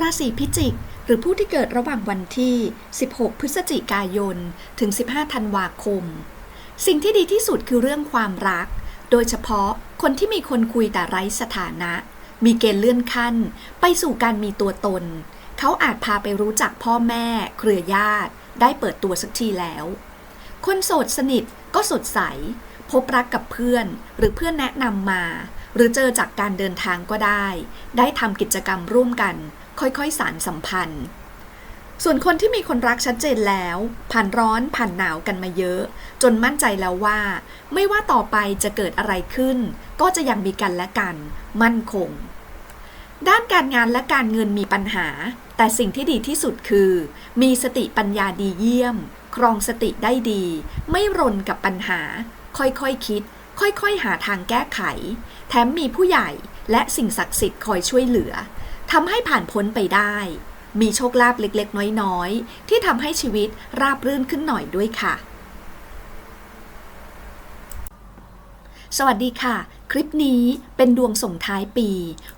ราศีพิจิก หรือผู้ที่เกิดระหว่างวันที่ 16 พฤศจิกายน ถึง 15 ธันวาคม สิ่งที่ดีที่สุดคือเรื่องความรัก โดยเฉพาะคนที่มีคนคุยแต่ไร้สถานะ มีเกณฑ์เลื่อนขั้น ไปสู่การมีตัวตน เขาอาจพาไปรู้จักพ่อแม่ เครือญาติ ได้เปิดตัวสักทีแล้ว คนโสดสนิทก็สดใส พบรักกับเพื่อน หรือเพื่อนแนะนำมา หรือเจอจากการเดินทางก็ได้ ได้ทำกิจกรรมร่วมกัน ค่อยๆสารสัมพันธ์ ส่วนคนที่มีคนรักชัดเจนแล้ว ผ่านร้อนผ่านหนาวกันมาเยอะ จนมั่นใจแล้วว่า ไม่ว่าต่อไปจะเกิดอะไรขึ้น ก็จะยังมีกันและกัน มั่นคง ด้านการงานและการเงินมีปัญหา แต่สิ่งที่ดีที่สุดคือ มีสติปัญญาดีเยี่ยม ครองสติได้ดี ไม่รนกับปัญหา ค่อยๆคคิด ค่อยๆหาทางแก้ไข แถมมีผู้ใหญ่และสิ่งศักดิ์สิทธิ์คอยช่วยเหลือทำให้ผ่านพ้นไปได้ มีโชคลาภเล็กๆ น้อยๆ ที่ทำให้ชีวิตราบรื่นขึ้นหน่อยด้วยค่ะ สวัสดีค่ะ คลิปนี้เป็นดวงส่งท้ายปี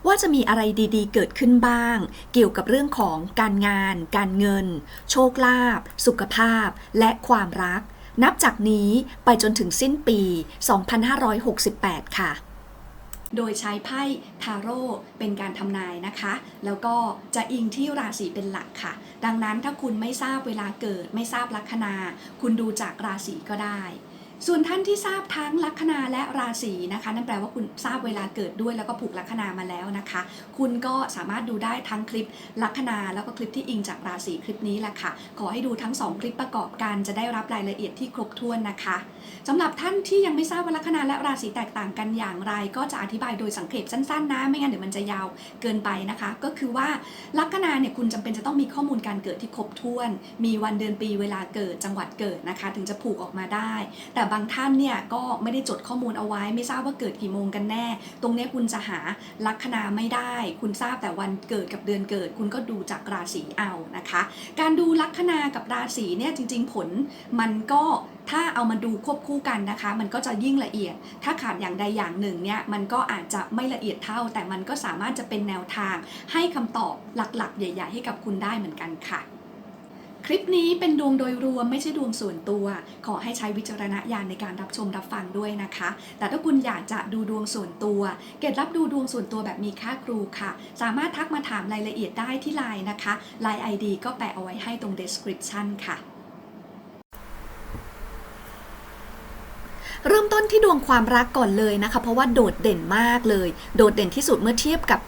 ว่าจะมีอะไรดีๆ เกิดขึ้นบ้าง เกี่ยวกับเรื่องของการงาน การเงิน โชคลาภสุขภาพ และความรัก นับจากนี้ไปจนถึงสิ้นปี 2568 ค่ะ โดยใช้ไพ่ทาโร่เป็นการทำนายนะคะ แล้วก็จะอิงที่ราศีเป็นหลักค่ะ ดังนั้นถ้าคุณไม่ทราบเวลาเกิด ไม่ทราบลัคนา คุณดูจากราศีก็ได้ ส่วนท่านที่ทราบทั้งลัคนาและราศีนะคะ นั่นแปลว่าคุณทราบเวลาเกิดด้วยแล้วก็ผูกลัคนามาแล้วนะคะ คุณก็สามารถดูได้ทั้งคลิปลัคนาแล้วก็คลิปที่อิงจากราศีคลิปนี้แหละค่ะ ขอให้ดูทั้ง 2 คลิปประกอบกันจะได้รับรายละเอียดที่ครบถ้วนนะคะสำหรับท่านที่ยังไม่ทราบว่าลัคนาและราศีแตกต่างกันอย่างไร ก็จะอธิบายโดยสังเขปสั้นๆนะ ไม่งั้นเดี๋ยวมันจะยาวเกินไปนะคะ ก็คือว่าลัคนาเนี่ยคุณจำเป็นจะต้องมีข้อมูลการเกิดที่ครบถ้วน มีวันเดือนปีเวลาเกิดจังหวัดเกิดนะคะ ถึงจะผูกออกมาได้ แต่บางท่านเนี่ยก็ไม่ได้จดข้อมูลเอาไว้ ไม่ทราบว่าเกิดกี่โมงกันแน่ ตรงนี้คุณจะหาลัคนาไม่ได้ คุณทราบแต่วันเกิดกับเดือนเกิด คุณก็ดูจากราศีเอานะคะ การดูลัคนากับราศีเนี่ยจริง ๆ ผลมันก็ถ้าเอามาดูควบคู่กันนะคะ มันก็จะยิ่งละเอียด ถ้าขาดอย่างใดอย่างหนึ่งเนี่ยมันก็อาจจะไม่ละเอียดเท่า แต่มันก็สามารถจะเป็นแนวทางให้คำตอบหลักๆ ใหญ่ ๆ ให้กับคุณได้เหมือนกันค่ะ คลิปนี้เป็นดวงโดยรวมไม่ใช่ดวงส่วนตัว ขอให้ใช้วิจารณญาณในการรับชมรับฟังด้วยนะคะ แต่ถ้าคุณอยากจะดูดวงส่วนตัว เกตรับดูดวงส่วนตัวแบบมีค่าครูค่ะ สามารถทักมาถามรายละเอียดได้ที่ไลน์นะคะ Line ID ก็แปะเอาไว้ให้ตรง description ค่ะเริ่มต้นที่ดวงความรักก่อนเลยนะคะ เพราะว่าโดดเด่นมากเลย โดดเด่นที่สุดเมื่อเทียบกับ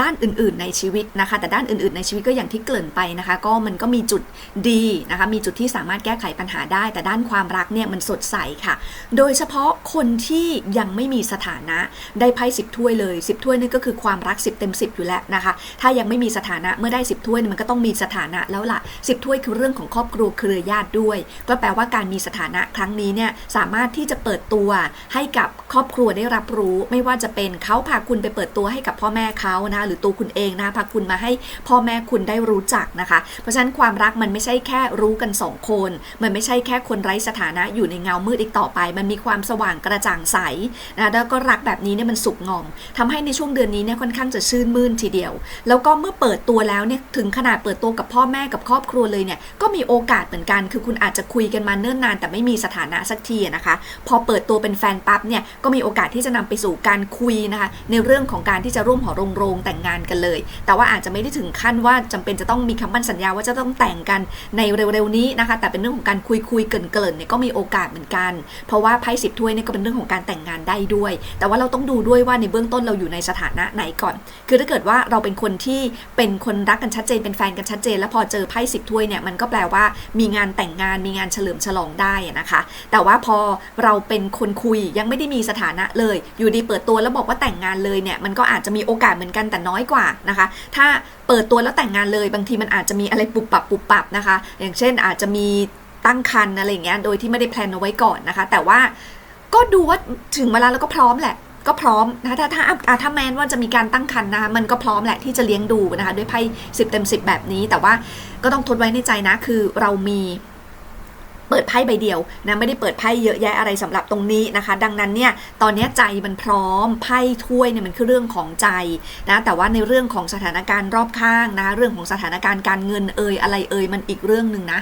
ด้านอื่นๆในชีวิตนะคะ แต่ด้านอื่นๆในชีวิตก็อย่างที่เกริ่นไปนะคะ ก็มันก็มีจุดดีนะคะ มีจุดที่สามารถแก้ไขปัญหาได้ แต่ด้านความรักเนี่ยมันสดใสค่ะ โดยเฉพาะคนที่ยังไม่มีสถานะได้ไพ่สิบถ้วยเลยสิบถ้วยนี่ก็คือความรักสิบเต็มสิบอยู่แล้วนะคะ ถ้ายังไม่มีสถานะเมื่อได้สิบถ้วยมันก็ต้องมีสถานะแล้วล่ะสิบถ้วยคือเรื่องของครอบครัวเครือญาติด้วย ก็แปลว่าการมีสถานะครั้งนี้เนี่ยสามารถที่จะเปิดตัวให้กับครอบครัวได้รับรู้ ไม่ว่าจะเป็นเขาพาคุณไปเปิดตัวให้กับพ่อแม่เขานะคะหรือตัวคุณเองนะพาคุณมาให้พ่อแม่คุณได้รู้จักนะคะ เพราะฉะนั้นความรักมันไม่ใช่แค่รู้กันสองคน มันไม่ใช่แค่คนไร้สถานะอยู่ในเงามืดอีกต่อไป มันมีความสว่างกระจ่างใสนะแล้วก็รักแบบนี้เนี่ยมันสุกงอมทำให้ในช่วงเดือนนี้เนี่ยค่อนข้างจะชื่นมื่นทีเดียว แล้วก็เมื่อเปิดตัวแล้วเนี่ยถึงขนาดเปิดตัวกับพ่อแม่กับครอบครัวเลยเนี่ยก็มีโอกาสเหมือนกัน คือคุณอาจจะคุยกันมาเนิ่นนาน แต่ไม่มีสถานะสักทีนะคะ พอเปิดตัวเป็นแฟนปั๊บเนี่ยก็มีโอกาสที่จะนำไปสู่การคุยนะคะในเรื่องของการที่จะร่วมหอโรงโรงแต่งงานกันเลย แต่ว่าอาจจะไม่ได้ถึงขั้นว่าจำเป็นจะต้องมีคำมั่นสัญญาว่าจะต้องแต่งกันในเร็วๆนี้นะคะ แต่เป็นเรื่องของการคุยคุยเกินเกินเนี่ยก็มีโอกาสเหมือนกัน เพราะว่าไพ่สิบถ้วยเนี่ยก็เป็นเรื่องของการแต่งงานได้ด้วย แต่ว่าเราต้องดูด้วยว่าในเบื้องต้นเราอยู่ในสถานะไหนก่อน คือถ้าเกิดว่าเราเป็นคนที่เป็นคนรักกันชัดเจนเป็นแฟนกันชัดเจน แล้วพอเจอไพ่สิบถ้วยเนี่ยมันก็แปลว่ามีงานแต่งงานมีงานเฉลิมฉลองได้นะคะ แต่ว่าพอเราเป็นคนคุยยังไม่ได้มีสถานะเลย อยู่ดีเปิดตัวแล้วบอกว่าแต่งงานเลยเนี่ยมันก็อาจจะมีโอกาสเหมือนกันแต่น้อยกว่านะคะ ถ้าเปิดตัวแล้วแต่งงานเลย บางทีมันอาจจะมีอะไรปุบปับปุบปับนะคะ อย่างเช่นอาจจะมีตั้งครรภ์อะไรอย่างเงี้ยโดยที่ไม่ได้แพลนเอาไว้ก่อนนะคะ แต่ว่า ก็ดูว่าถึงเวลาแล้วก็พร้อมแหละ ก็พร้อมนะคะถ้าถ้าถ้าแมนว่าจะมีการตั้งครรภ์นะคะมันก็พร้อมแหละที่จะเลี้ยงดูนะคะด้วยไพ่สิบเต็มสิบแบบนี้ แต่ว่าก็ต้องทดไว้ในใจนะคือเรามีเปิดไพ่ใบเดียวนะไม่ได้เปิดไพ่เยอะแยะอะไรสำหรับตรงนี้นะคะ ดังนั้นเนี่ยตอนนี้ใจมันพร้อมไพ่ถ้วยเนี่ยมันคือเรื่องของใจนะแต่ว่าในเรื่องของสถานการณ์รอบข้างนะเรื่องของสถานการณ์การเงินเอ่ยอะไรเอ่ยมันอีกเรื่องหนึ่งนะ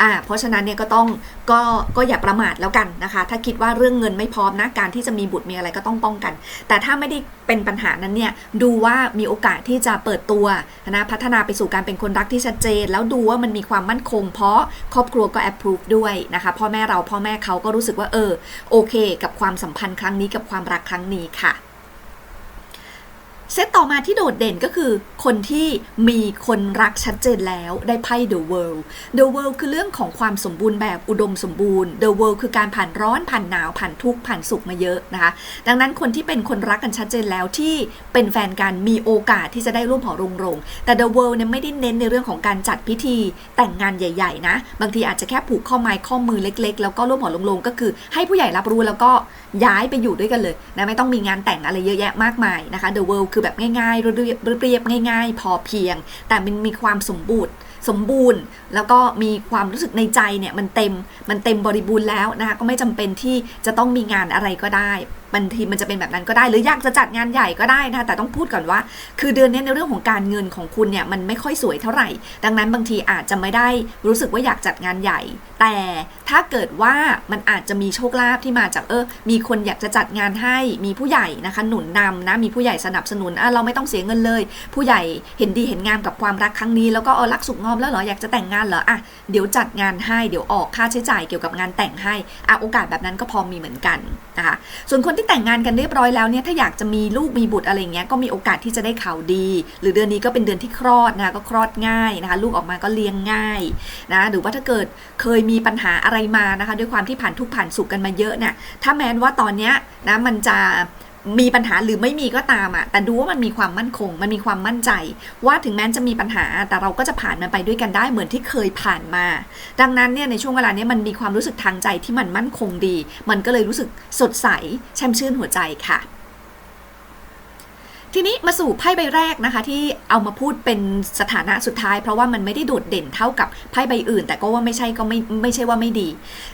อ่าเพราะฉะนั้นเนี่ยก็ต้องก็ก็อย่าประมาทแล้วกันนะคะ ถ้าคิดว่าเรื่องเงินไม่พร้อมนะการที่จะมีบุตรมีอะไรก็ต้องป้องกัน แต่ถ้าไม่ได้เป็นปัญหานั้นเนี่ยดูว่ามีโอกาสที่จะเปิดตัวนะพัฒนาไปสู่การเป็นคนรักที่ชัดเจน แล้วดูว่ามันมีความมั่นคง เพราะครอบครัวก็ approve ด้วยนะคะพ่อแม่เราพ่อแม่เขาก็รู้สึกว่าเออโอเค กับความสัมพันธ์ครั้งนี้กับความรักครั้งนี้ค่ะ เซตต่อมาที่โดดเด่นก็คือ คนที่มีคนรักชัดเจนแล้วได้ไพ่ The World The World คือเรื่องของความสมบูรณ์แบบอุดมสมบูรณ์ The World คือการผ่านร้อนผ่านหนาวผ่านทุกข์ผ่านสุขมาเยอะนะคะ ดังนั้นคนที่เป็นคนรักกันชัดเจนแล้วที่เป็นแฟนกันมีโอกาสที่จะได้ร่วมหอรงรงแต่ The World เนี่ยไม่ได้เน้นในเรื่องของการจัดพิธีแต่งงานใหญ่ๆนะ บางทีอาจจะแค่ผูกข้อไม้ข้อมือเล็ก ๆ แล้วก็ร่วมหอรงรงก็คือ ให้ผู้ใหญ่รับรู้แล้วก็ย้ายไปอยู่ด้วยกันเลยนะไม่ต้องมีงานแต่งอะไรเยอะแยะมากมายนะคะ The World คือแบบง่ายๆเรียบๆง่าย ๆ พอเพียง แต่มันมีความสมบูรณ์ สมบูรณ์ แล้วก็มีความรู้สึกในใจเนี่ยมันเต็มมันเต็มบริบูรณ์แล้วนะคะก็ไม่จำเป็นที่จะต้องมีงานอะไรก็ได้บางทีมันจะเป็นแบบนั้นก็ได้หรืออยากจะจัดงานใหญ่ก็ได้นะคะแต่ต้องพูดก่อนว่า คือเดือนนี้ในเรื่องของการเงินของคุณเนี่ยมันไม่ค่อยสวยเท่าไหร่ ดังนั้นบางทีอาจจะไม่ได้รู้สึกว่าอยากจัดงานใหญ่ แต่ถ้าเกิดว่ามันอาจจะมีโชคลาภที่มาจากเออ มีคนอยากจะจัดงานให้มีผู้ใหญ่นะคะหนุนนำนะมีผู้ใหญ่สนับสนุนอะเราไม่ต้องเสียเงินเลย ผู้ใหญ่เห็นดีเห็นงามกับความรักครั้งนี้แล้วก็เออรักสุขงอมแล้วเหรออยากจะแต่งงานเหรออะเดี๋ยวจัดงานให้เดี๋ยวออกค่าใช้จ่ายเกี่ยวกับงานแต่งให้อะโอกาสแบบนั้นก็พอมีเหมือนกันนะคะส่วนคนที่แต่งงานกันเรียบร้อยแล้วเนี่ยถ้าอยากจะมีลูกมีบุตรอะไรเงี้ยก็มีโอกาสที่จะได้ข่าวดี หรือเดือนนี้ก็เป็นเดือนที่คลอดนะคะก็คลอดง่ายนะคะลูกออกมาก็เลี้ยงง่ายนะหรือว่าถ้าเกิดเคยมีปัญหาอะไรมานะคะ ด้วยความที่ผ่านทุกผ่านสุขกันมาเยอะเนี่ยถ้าแม้นว่าตอนเนี้ยนะมันจะ มีปัญหาหรือไม่มีก็ตามอะแต่ดูว่ามันมีความมั่นคง มันมีความมั่นใจ ว่าถึงแม้จะมีปัญหา แต่เราก็จะผ่านมันไปด้วยกันได้เหมือนที่เคยผ่านมา ดังนั้นเนี่ยในช่วงเวลานี้มันมีความรู้สึกทางใจที่มันมั่นคงดี มันก็เลยรู้สึกสดใสแช่มชื่นหัวใจค่ะ ทีนี้มาสู่ไพ่ใบแรกนะคะ ที่เอามาพูดเป็นสถานะสุดท้าย เพราะว่ามันไม่ได้โดดเด่นเท่ากับไพ่ใบอื่น แต่ก็ว่าไม่ใช่ก็ไม่ไม่ใช่ว่าไม่ดี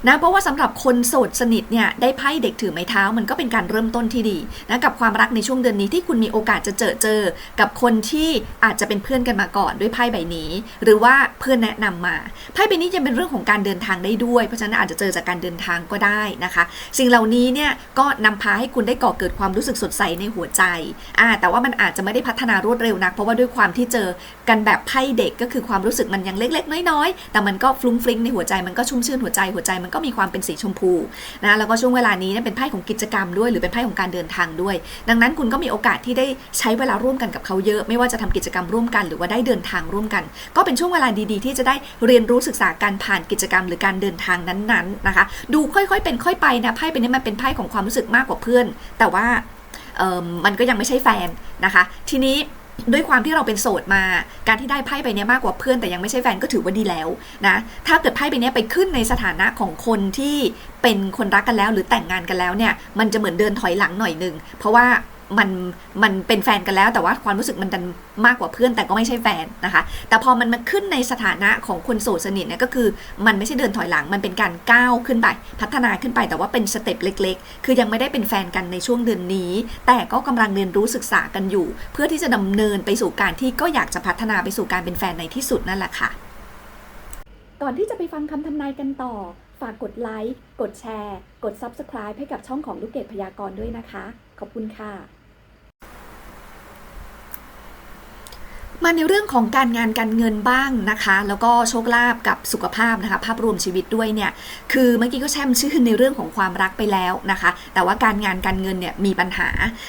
นะเพราะว่าสำหรับคนโสดสนิทเนี่ยได้ไพ่เด็กถือไม้เท้า มันก็เป็นการเริ่มต้นที่ดีนะกับความรักในช่วงเดือนนี้ที่คุณมีโอกาสจะเจอเจอ กับคนที่อาจจะเป็นเพื่อนกันมาก่อนด้วยไพ่ใบนี้ หรือว่าเพื่อนแนะนำมาไพ่ใบนี้ยังเป็นเรื่องของการเดินทางได้ด้วย เพราะฉะนั้นอาจจะเจอจากการเดินทางก็ได้นะคะ สิ่งเหล่านี้เนี่ยก็นำพาให้คุณได้ก่อเกิดความรู้สึกสดใสในหัวใจอ่าแต่ว่ามันอาจจะไม่ได้พัฒนารวดเร็วนัก เพราะว่าด้วยความที่เจอกันแบบไพ่เด็กก็คือความรู้สึกมันยังเล็ก ๆ น้อยๆแต่มันก็ฟลุ้งฟลิงในหัวใจมันก็ชุ่มชื่นหัวใจหัวใจมันก็มีความเป็นสีชมพูนะแล้วก็ช่วงเวลานี้เนี่ยเป็นไพ่ของกิจกรรมด้วย หรือเป็นไพ่ของการเดินทางด้วย ดังนั้นคุณก็มีโอกาสที่ได้ใช้เวลาร่วมกันกับเขาเยอะ ไม่ว่าจะทำกิจกรรมร่วมกัน หรือว่าได้เดินทางร่วมกัน ก็เป็นช่วงเวลาดีๆ ที่จะได้เรียนรู้ศึกษาการผ่านกิจกรรม หรือการเดินทางนั้นๆนะคะ ดูค่อยๆเป็นค่อยไปนะไพ่เป็นนี้มันเป็นไพ่ของความรู้สึกมากกว่าเพื่อน แต่ว่า มันก็ยังไม่ใช่แฟนนะคะ ทีนี้ด้วยความที่เราเป็นโสดมา การที่ได้ไพ่ใบนี้มากกว่าเพื่อนแต่ยังไม่ใช่แฟนก็ถือว่าดีแล้วนะถ้าเกิดไพ่ใบนี้ไปขึ้นในสถานะของคนที่เป็นคนรักกันแล้ว หรือแต่งงานกันแล้วเนี่ยมันจะเหมือนเดินถอยหลังหน่อยหนึ่งเพราะว่า มันมันเป็นแฟนกันแล้ว แต่ว่าความรู้สึกมันดันมากกว่าเพื่อนแต่ก็ไม่ใช่แฟนนะคะ แต่พอมันมาขึ้นในสถานะของคนโสดสนิทเนี่ยก็คือมันไม่ใช่เดินถอยหลังมันเป็นการก้าวขึ้นไป พัฒนาขึ้นไปแต่ว่าเป็นสเต็ปเล็ก ๆ คือยังไม่ได้เป็นแฟนกันในช่วงเดือนนี้ แต่ก็กำลังเรียนรู้ศึกษากันอยู่ เพื่อที่จะดำเนินไปสู่การที่ก็อยากจะพัฒนาไปสู่การเป็นแฟนในที่สุดนั่นแหละค่ะ ก่อนที่จะไปฟังคำทำนายกันต่อ ฝากกดไลค์ กดแชร์ กด Subscribe ให้กับช่องของลูกเกดพยากรณ์ด้วยนะคะ ขอบคุณค่ะ มาในเรื่องของการงานการเงินบ้างนะคะ แล้วก็โชคลาภกับสุขภาพนะคะ ภาพรวมชีวิตด้วยเนี่ย คือเมื่อกี้ก็แช่มชื่อในเรื่องของความรักไปแล้วนะคะ แต่ว่าการงานการเงินเนี่ยมีปัญหา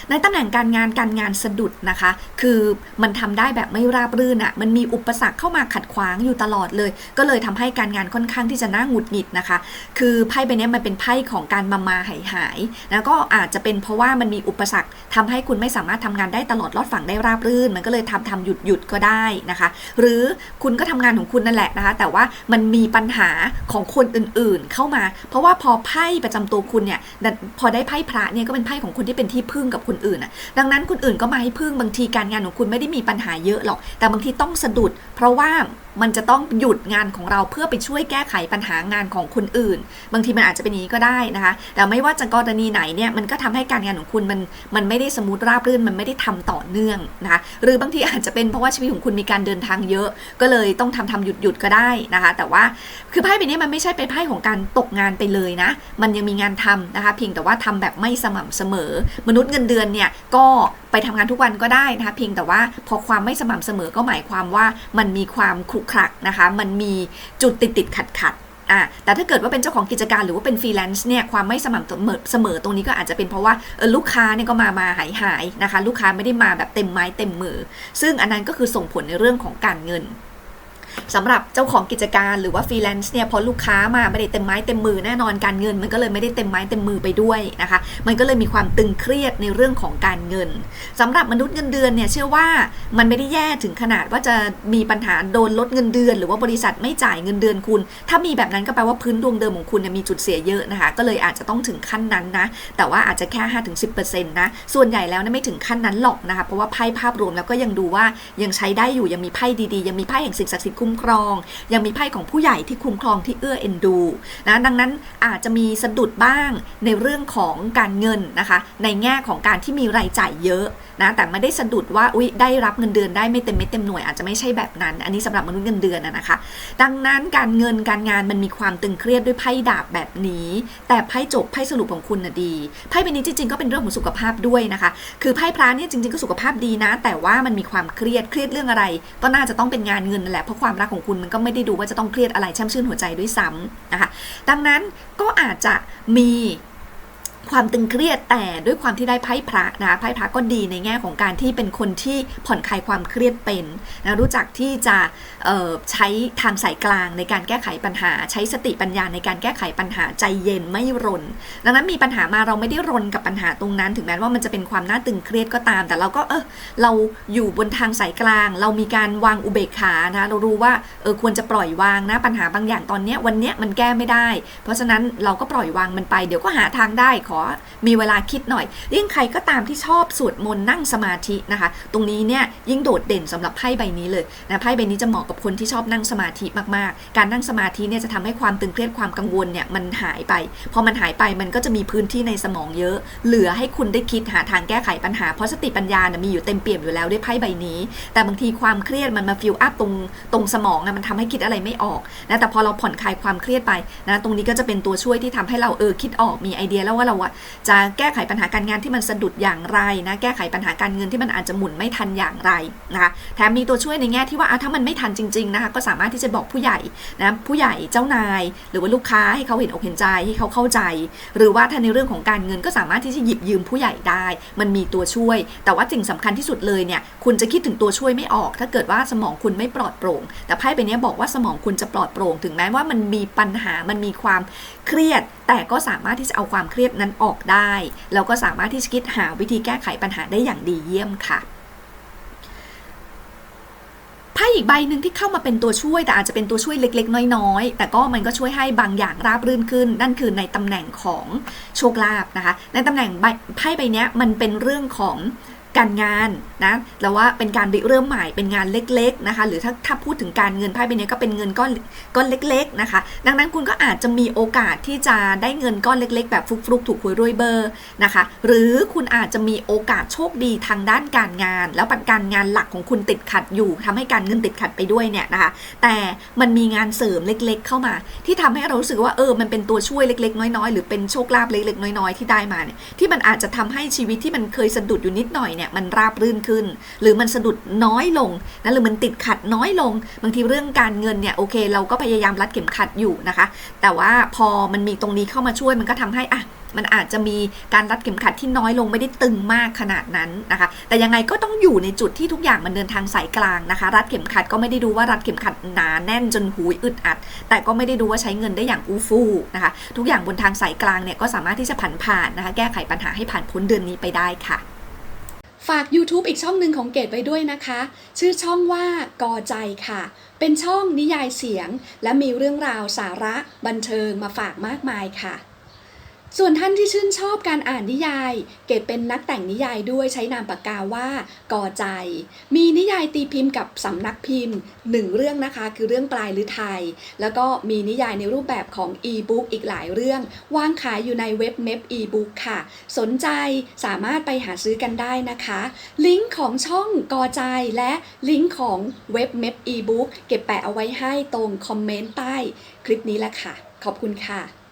ในตำแหน่งการงานการงานสะดุดนะคะ คือมันทำได้แบบไม่ราบรื่นอะ่ะ มันมีอุปสรรคเข้ามาขัดขวางอยู่ตลอดเลย ก็เลยทำให้การงานค่อนข้างที่จะน่าหงุดหงิดนะคะ คือไพ่ใบนี้มันเป็นไพ่ของการมามาหายหายแล้วก็อาจจะเป็นเพราะว่ามันมีอุปสรรคทำให้คุณไม่สามารถทำงานได้ตลอดรอดฝั่งได้ราบรื่น มันก็เลยทำทำหยุดหยุดก็ได้นะคะ หรือคุณก็ทำงานของคุณนั่นแหละนะคะ แต่ว่ามันมีปัญหาของคนอื่นๆเข้ามา เพราะว่าพอไพ่ประจำตัวคุณเนี่ยพอได้ไพ่พระเนี่ยก็เป็นไพ่ของคนที่เป็นที่พึ่งกับคนอื่นอะดังนั้นคนอื่นก็มาให้พึ่งบางทีการงานของคุณไม่ได้มีปัญหาเยอะหรอก แต่บางทีต้องสะดุด เพราะว่า มันจะต้องหยุดงานของเราเพื่อไปช่วยแก้ไขปัญหางานของคนอื่น บางทีมันอาจจะเป็นนี้ก็ได้นะคะ แต่ไม่ว่าจะกรณีไหนเนี่ยมันก็ทำให้การงานของคุณมันมันไม่ได้สมูทราบรื่นมันไม่ได้ทำต่อเนื่องนะคะหรือบางทีอาจจะเป็นเพราะว่าชีวิตของคุณมีการเดินทางเยอะ ก็เลยต้องทำทำหยุดหยุดก็ได้นะคะ แต่ว่าคือไพ่ใบนี้มันไม่ใช่เป็นไพ่ของการตกงานไปเลยนะ มันยังมีงานทำนะคะ เพียงแต่ว่าทำแบบไม่สม่ำเสมอ มนุษย์เงินเดือนเนี่ยก็ ไปทำงานทุกวันก็ได้นะคะเพียงแต่ว่าพอความไม่สม่ำเสมอก็หมายความว่ามันมีความขรุขระนะคะ มันมีจุดติดติดขัดขัดอะแต่ถ้าเกิดว่าเป็นเจ้าของกิจการหรือว่าเป็นฟรีแลนซ์เนี่ยความไม่สม่ำเสมอตรงนี้ก็อาจจะเป็นเพราะว่าเออลูกค้าเนี่ยก็มามาหายหายนะคะ ลูกค้าไม่ได้มาแบบเต็มไม้เต็มมือ ซึ่งอันนั้นก็คือส่งผลในเรื่องของการเงิน สำหรับเจ้าของกิจการหรือว่าฟรีแลนซ์เนี่ยพอลูกค้ามาไม่ได้เต็มไม้เต็มมือแน่นอนการเงิน มันก็เลยไม่ได้เต็มไม้เต็มมือไปด้วยนะคะ มันก็เลยมีความตึงเครียดในเรื่องของการเงินสำหรับมนุษย์เงินเดือนเนี่ยเชื่อว่ามันไม่ได้แย่ถึงขนาดว่าจะมีปัญหาโดนลดเงินเดือน หรือว่าบริษัทไม่จ่ายเงินเดือนคุณ ถ้ามีแบบนั้นก็แปลว่าพื้นดวงเดิมของคุณเนี่ยมีจุดเสียเยอะนะคะ ก็เลยอาจจะต้องถึงขั้นนั้นนะ แต่ว่าอาจจะแค่ 5-10%นะ ส่วนใหญ่แล้วนี่ยไม่ถึงขั้นนั้นหรอกนะคะ เพราะว่าไพ่ภาพรวมแล้วก็ยังดูว่ายังใช้ได้อยู่ ยังมีไพ่ดีๆ ยังมีไพ่แห่งสิ่งศักดิ์สิทธิ์คุ้มครอง ยังมีไพ่ของผู้ใหญ่ที่คุ้มครองที่เอื้อเอ็นดูนะดังนั้นอาจจะมีสะดุดบ้างในเรื่องของการเงินนะคะ ในแง่ของการที่มีรายจ่ายเยอะนะแต่ไม่ได้สะดุดว่าอุ๊ยได้รับเงินเดือนได้ไม่เต็มเม็ดเต็มหน่วยอาจจะไม่ใช่แบบนั้น อันนี้สำหรับมนุษย์เงินเดือนนะนะคะ ดังนั้นการเงินการงานมันมีความตึงเครียดด้วยไพ่ดาบแบบนี้ แต่ไพ่จบไพ่สรุปของคุณน่ะดีไพ่ใบนี้จริงๆก็เป็นเรื่องของสุขภาพด้วยนะคะ คือไพ่พระเนี่ยจริงๆก็สุขภาพดีนะ แต่ว่ามันมีความเครียดเครียดเรื่องอะไร ก็น่าจะต้องเป็นงานเงินนั่นแหละเพราะความรักของคุณมันก็ไม่ได้ดูว่าจะต้องเครียดอะไรแช่มชื่นหัวใจด้วยซ้ำนะคะ ดังนั้นก็อาจจะมี ความตึงเครียดแต่ด้วยความที่ได้ไพ่พระนะไพ่พระก็ดีในแง่ของการที่เป็นคนที่ผ่อนคลายความเครียดเป็นนะรู้จักที่จะใช้ทางสายกลางในการแก้ไขปัญหา ใช้สติปัญญาในการแก้ไขปัญหาใจเย็นไม่รน ดังนั้นมีปัญหามาเราไม่ได้รนกับปัญหาตรงนั้น ถึงแม้ว่ามันจะเป็นความน่าตึงเครียดก็ตาม แต่เราก็เออเราอยู่บนทางสายกลาง เรามีการวางอุเบกขานะเรารู้ว่าเออควรจะปล่อยวางนะปัญหาบางอย่างตอนเนี้ยวันเนี้ยมันแก้ไม่ได้ เพราะฉะนั้นเราก็ปล่อยวางมันไปเดี๋ยวก็หาทางได้ขอมีเวลาคิดหน่อยยิ่งใครก็ตามที่ชอบสวดมนต์นั่งสมาธินะคะ ตรงนี้เนี่ยยิ่งโดดเด่นสำหรับไพ่ใบนี้เลยนะไพ่ใบนี้จะเหมาะกับคนที่ชอบนั่งสมาธิมากๆ การนั่งสมาธิเนี่ยจะทำให้ความตึงเครียดความกังวลเนี่ยมันหายไป พอมันหายไปมันก็จะมีพื้นที่ในสมองเยอะ เหลือให้คุณได้คิดหาทางแก้ไขปัญหา เพราะสติปัญญาเนี่ยมีอยู่เต็มเปี่ยมอยู่แล้วด้วยไพ่ใบนี้ แต่บางทีความเครียดมันมาฟิลอัพตรงตรงสมองอะมันทำให้คิดอะไรไม่ออกนะแต่พอเราผ่อนคลายความเครียดไปนะตรงนี้ก็จะเป็นตัวช่วยที่ทำให้เราเออคิดออกมีไอเดียแล้วว่าเราอะจะแก้ไขปัญหาการงานที่มันสะดุดอย่างไรนะแก้ไขปัญหาการเงินที่มันอาจจะหมุนไม่ทันอย่างไรนะคะแถมมีตัวช่วยในแง่ที่ว่าถ้ามันไม่ทันจริงๆนะคะก็สามารถที่จะบอกผู้ใหญ่นะผู้ใหญ่เจ้านาย หรือว่าลูกค้าให้เขาเห็นอกเห็นใจให้เขาเข้าใจ หรือว่าถ้าในเรื่องของการเงินก็สามารถที่จะหยิบยืมผู้ใหญ่ได้ มันมีตัวช่วย แต่ว่าสิ่งสำคัญที่สุดเลยเนี่ยคุณจะคิดถึงตัวช่วยไม่ออก ถ้าเกิดว่าสมองคุณไม่ปลอดโปร่ง แต่ไพ่ใบนี้บอกว่าสมองคุณจะปลอดโปร่ง ถึงแม้ว่ามันมีปัญหามันมีความเครียดแต่ก็สามารถที่จะเอาความเครียดนั้นออกได้ แล้วก็สามารถที่จะคิดหาวิธีแก้ไขปัญหาได้อย่างดีเยี่ยมค่ะไพ่อีกใบหนึ่งที่เข้ามาเป็นตัวช่วยแต่อาจจะเป็นตัวช่วยเล็ก ๆ น้อยๆ แต่ก็มันก็ช่วยให้บางอย่างราบรื่นขึ้น นั่นคือในตำแหน่งของโชคลาภนะคะ ในตำแหน่งไพ่ใบนี้มันเป็นเรื่องของ การงานนะแล้วว่าเป็นการริเริ่มใหม่เป็นงานเล็กๆนะคะ หรือถ้าถ้าพูดถึงการเงินไพ่ใบนี้ก็เป็นเงินก้อนก้อนเล็ก ๆนะคะ ดังนั้นคุณก็อาจจะมีโอกาสที่จะได้เงินก้อนเล็ก ๆ แบบฟลุกๆถูกหวยรวยเบอร์นะคะ หรือคุณอาจจะมีโอกาสโชคดีทางด้านการงาน แล้วปัจการงานหลักของคุณติดขัดอยู่ทำให้การเงินติดขัดไปด้วยเนี่ยนะคะ แต่มันมีงานเสริมเล็ก ๆ เข้ามา ที่ทำให้เรารู้สึกว่าเออมันเป็นตัวช่วยเล็ก ๆ น้อยๆ หรือเป็นโชคลาภเล็กๆน้อยๆที่ได้มาเนี่ยที่มันอาจจะทำให้ชีวิตที่มันเคยสะดุดอยู่นิดหน่อยเนี่ยมันราบรื่นขึ้น หรือมันสะดุดน้อยลงนะหรือมันติดขัดน้อยลง บางทีเรื่องการเงินเนี่ยโอเค เราก็พยายามรัดเข็มขัดอยู่นะคะ แต่ว่าพอมันมีตรงนี้เข้ามาช่วยมันก็ทำให้อะมันอาจจะมีการรัดเข็มขัดที่น้อยลงไม่ได้ตึงมากขนาดนั้นนะคะ แต่ยังไงก็ต้องอยู่ในจุดที่ทุกอย่างมันเดินทางสายกลางนะคะ รัดเข็มขัดก็ไม่ได้ดูว่ารัดเข็มขัดหนาแน่นจนหูยอึดอัด แต่ก็ไม่ได้ดูว่าใช้เงินได้อย่างอู้ฟู่นะคะ ทุกอย่างบนทางสายกลางเนี่ยก็สามารถที่จะผันผ่านนะคะ แก้ไขปัญหาให้ผ่านพ้นเดือนนี้ไปได้ค่ะ ฝาก YouTube อีกช่องหนึ่งของเกดไว้ด้วยนะคะ ชื่อช่องว่ากอใจค่ะ เป็นช่องนิยายเสียง และมีเรื่องราวสาระบันเทิงมาฝากมากมายค่ะ ส่วนท่านที่ชื่นชอบการอ่านนิยาย เกดเป็นนักแต่งนิยายด้วยใช้นามปากกาว่ากอใจ มีนิยายตีพิมพ์กับสำนักพิมพ์หนึ่งเรื่องนะคะ คือเรื่องปลายหรือไทยแล้วก็มีนิยายในรูปแบบของอีบุ๊กอีกหลายเรื่อง วางขายอยู่ในเว็บเม p อีบุ๊กค่ะ สนใจสามารถไปหาซื้อกันได้นะคะ ลิงก์ของช่องกอใจและลิงก์ของเว็บเม p อีบุ๊กเก็บแปะเอาไว้ให้ตรงคอมเมนต์ใต้คลิปนี้แหละค่ะ ขอบคุณค่ะ